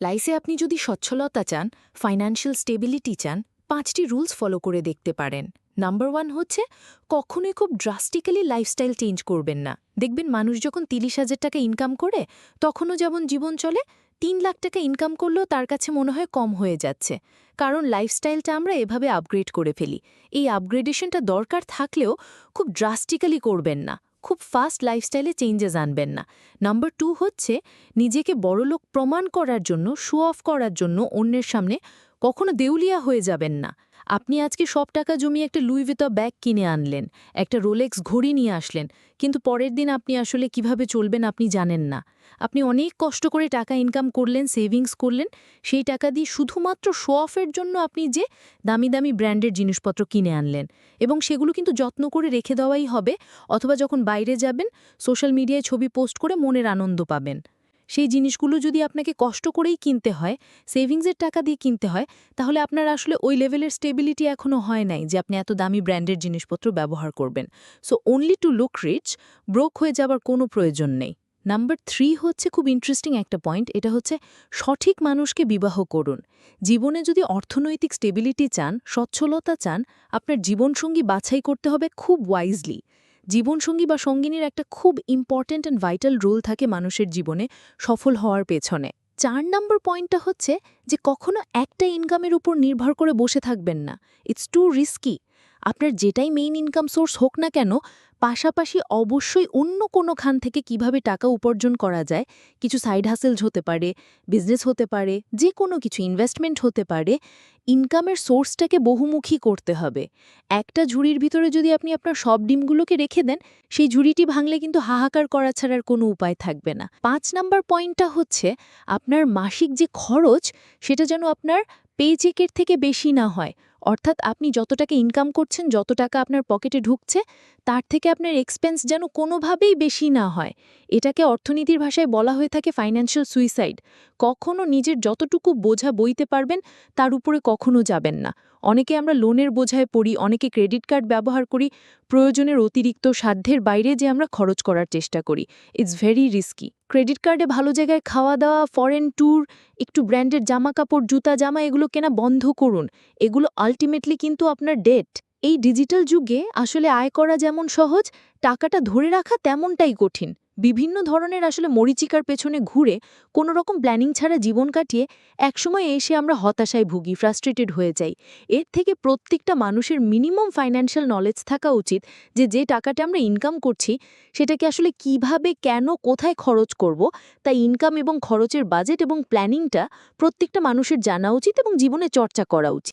লাইসে আপনি যদি সচ্ছলতা চান ফাইন্যান্সিয়াল স্টেবিলিটি চান, পাঁচটি রুলস ফলো করে দেখতে পারেন। নাম্বার ওয়ান হচ্ছে, কখনোই খুব ড্রাস্টিক্যালি লাইফস্টাইল চেঞ্জ করবেন না। দেখবেন মানুষ যখন তিরিশ হাজার টাকা ইনকাম করে, তখনও যেমন জীবন চলে, তিন লাখ টাকা ইনকাম করলেও তার কাছে মনে হয় কম হয়ে যাচ্ছে। কারণ লাইফস্টাইলটা আমরা এভাবে আপগ্রেড করে ফেলি। এই আপগ্রেডেশনটা দরকার থাকলেও খুব ড্রাস্টিক্যালি করবেন না। খুব ফাস্ট লাইফস্টাইলে চেঞ্জেস আনবেন না। নাম্বার টু হচ্ছে, নিজেকে বড়লোক প্রমাণ করার জন্য শো অফ করার জন্য অন্যের সামনে কখনো দেউলিয়া হয়ে যাবেন না। আপনি আজকে সব টাকা জমিয়ে একটা লুইভিতা ব্যাগ কিনে আনলেন, একটা রোলেক্স ঘড়ি নিয়ে আসলেন, কিন্তু পরের দিন আপনি আসলে কীভাবে চলবেন আপনি জানেন না। আপনি অনেক কষ্ট করে টাকা ইনকাম করলেন সেভিংস করলেন, সেই টাকা দিয়ে শুধুমাত্র শো অফের জন্য আপনি যে দামি দামি ব্র্যান্ডের জিনিসপত্র কিনে আনলেন এবং সেগুলো কিন্তু যত্ন করে রেখে দেওয়াই হবে অথবা যখন বাইরে যাবেন সোশ্যাল মিডিয়ায় ছবি পোস্ট করে মনের আনন্দ পাবেন। সেই জিনিসগুলো যদি আপনাকে কষ্ট করেই কিনতে হয়, সেভিংসের টাকা দিয়ে কিনতে হয়, তাহলে আপনার আসলে ওই লেভেলের স্টেবিলিটি এখনও হয় নাই যে আপনি এত দামি ব্র্যান্ডের জিনিসপত্র ব্যবহার করবেন। So only to look rich broke হয়ে যাবার কোনো প্রয়োজন নেই। নাম্বার থ্রি হচ্ছে খুব ইন্টারেস্টিং একটা পয়েন্ট এটা হচ্ছে সঠিক মানুষকে বিবাহ করুন। জীবনে যদি অর্থনৈতিক স্টেবিলিটি চান, সচ্ছলতা চান, আপনার জীবনসঙ্গী বাছাই করতে হবে খুব ওয়াইজলি জীবনসঙ্গী বা সঙ্গিনীর একটা খুব ইম্পর্ট্যান্ট অ্যান্ড ভাইটাল রোল থাকে মানুষের জীবনে সফল হওয়ার পেছনে। চার নম্বর পয়েন্টটা হচ্ছে যে কখনো একটা ইনকামের উপর নির্ভর করে বসে থাকবেন না। ইটস টু রিস্কি আপনার যেটাই মেইন ইনকাম সোর্স হোক না কেন পাশাপাশি অবশ্যই অন্য কোনো খান থেকে কীভাবে টাকা উপার্জন করা যায়, কিছু সাইড হাসেলস হতে পারে বিজনেস হতে পারে যে কোনো কিছু ইনভেস্টমেন্ট হতে পারে ইনকামের সোর্সটাকে বহুমুখী করতে হবে। একটা ঝুড়ির ভিতরে যদি আপনি আপনার সব ডিমগুলোকে রেখে দেন, সেই ঝুড়িটি ভাঙলে কিন্তু হাহাকার করা ছাড়ার কোনো উপায় থাকবে না। পাঁচ নাম্বার পয়েন্টটা হচ্ছে, আপনার মাসিক যে খরচ, সেটা যেন আপনার পেচেকের থেকে বেশি না হয়। অর্থাৎ আপনি যত টাকা ইনকাম করছেন, যত টাকা আপনার পকেটে ঢুকছে, তার থেকে আপনার এক্সপেন্স যেন কোনোভাবেই বেশি না হয়। এটাকে অর্থনীতির ভাষায় বলা হয়ে থাকে ফাইন্যান্সিয়াল সুইসাইড কখনো নিজের যতটুকু বোঝা বইতে পারবেন, তার উপরে কখনো যাবেন না। অনেকে আমরা লোনের বোঝায় পড়ি, অনেকে ক্রেডিট কার্ড ব্যবহার করি, প্রয়োজনের অতিরিক্ত সাধ্যের বাইরে যে আমরা খরচ করার চেষ্টা করি। ইটস ভেরি রিস্কি ক্রেডিট কার্ডে ভালো জায়গায় খাওয়া দাওয়া ফরেন ট্যুর একটু ব্র্যান্ডের জামা কাপড় জুতা, জামা এগুলো কেনা বন্ধ করুন। এগুলো আলটিমেটলি কিন্তু আপনার ডেট এই ডিজিটাল যুগে আসলে আয় করা যেমন সহজ, টাকাটা ধরে রাখা তেমনটাই কঠিন। বিভিন্ন ধরনের আসলে মরিচিকার পেছনে ঘুরে কোনো রকম প্ল্যানিং ছাড়া জীবন কাটিয়ে একসময় এসে আমরা হতাশায় ভুগি ফ্রাস্ট্রেটেড হয়ে যাই। এর থেকে প্রত্যেকটা মানুষের মিনিমাম ফাইন্যান্সিয়াল নলেজ থাকা উচিত যে যে টাকাটা আমরা ইনকাম করছি, সেটাকে আসলে কীভাবে, কেন, কোথায় খরচ করব তাই ইনকাম এবং খরচের বাজেট এবং প্ল্যানিংটা প্রত্যেকটা মানুষের জানা উচিত এবং জীবনে চর্চা করা উচিত।